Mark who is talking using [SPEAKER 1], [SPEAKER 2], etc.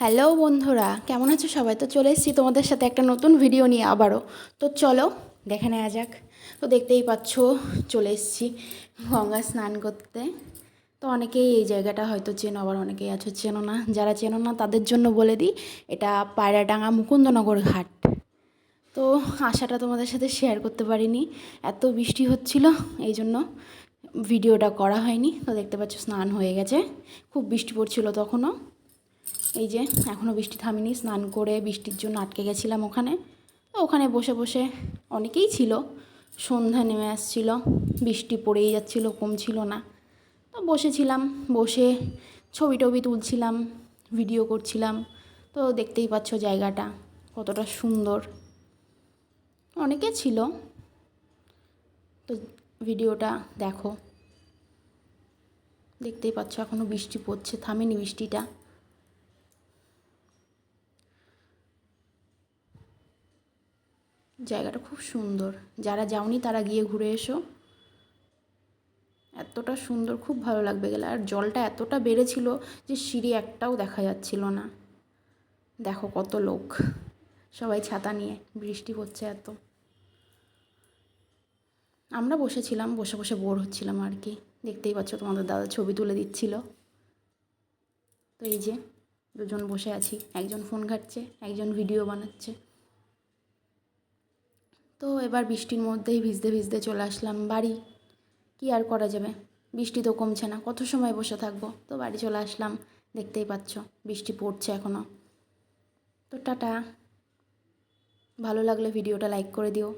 [SPEAKER 1] Hello বন্ধুরা, কেমন আছো সবাই? তো চলে এসেছি তোমাদের সাথে একটা নতুন ভিডিও নিয়ে আবারও। তো চলো, দেখে নেওয়া যাক। তো দেখতেই পাচ্ছ, চলে এসেছি গঙ্গা স্নান করতে। তো অনেকেই এই জায়গাটা হয়তো চেনো, আবার অনেকেই আছো চেনো না। যারা চেনো না, তাদের জন্য বলে দিই, এটা পায়রাডাঙ্গা মুকুন্দনগর ঘাট। তো আশাটা তোমাদের সাথে শেয়ার করতে পারিনি। এত বৃষ্টি হচ্ছিল, এই জন্য ভিডিওটা করা হয়নি। তো দেখতে পাচ্ছ, স্নান হয়ে গেছে। খুব বৃষ্টি পড়ছিল তখনও। এই যে এখনও বৃষ্টি থামেনি, স্নান করে বৃষ্টির জন্য আটকে গেছিলাম ওখানে। তো ওখানে বসে বসে অনেকেই ছিল, সন্ধ্যা নেমে আসছিল, বৃষ্টি পড়েই যাচ্ছিল, কমছিল না। তো বসেছিলাম, বসে ছবি টবি তুলছিলাম, ভিডিও করছিলাম। তো দেখতেই পাচ্ছ জায়গাটা, কতটা সুন্দর। অনেকে ছিল। তো ভিডিওটা দেখো। দেখতেই পাচ্ছ এখনও বৃষ্টি পড়ছে, থামেনি বৃষ্টিটা। জায়গাটা খুব সুন্দর। যারা যাওনি তারা গিয়ে ঘুরে এসো। এতটা সুন্দর, খুব ভালো লাগবে গেলে। আর জলটা এতটা বেড়েছিল যে সিঁড়ি একটাও দেখা যাচ্ছিল না। দেখো কত লোক। সবাই ছাতা নিয়ে, বৃষ্টি হচ্ছে এত। আমরা বসেছিলাম, বসে বসে বোর হচ্ছিলাম আর কি। দেখতেই পাচ্ছ তোমাদের দাদা ছবি তুলে দিচ্ছিল। তো এই যে, দুজন বসে আছি। একজন ফোন ঘাটছে, একজন ভিডিও বানাচ্ছে। তো এবার বৃষ্টির মধ্যেই ভিজতে ভিজতে চলে আসলাম বাড়ি। কি আর করা যাবে? বৃষ্টি তো কমছে না, কত সময় বসে থাকব? তো বাড়ি চলে আসলাম, দেখতেই পাচ্ছ বৃষ্টি পড়ছে এখনও তো টাটা। ভালো লাগলে ভিডিওটা লাইক করে দিও।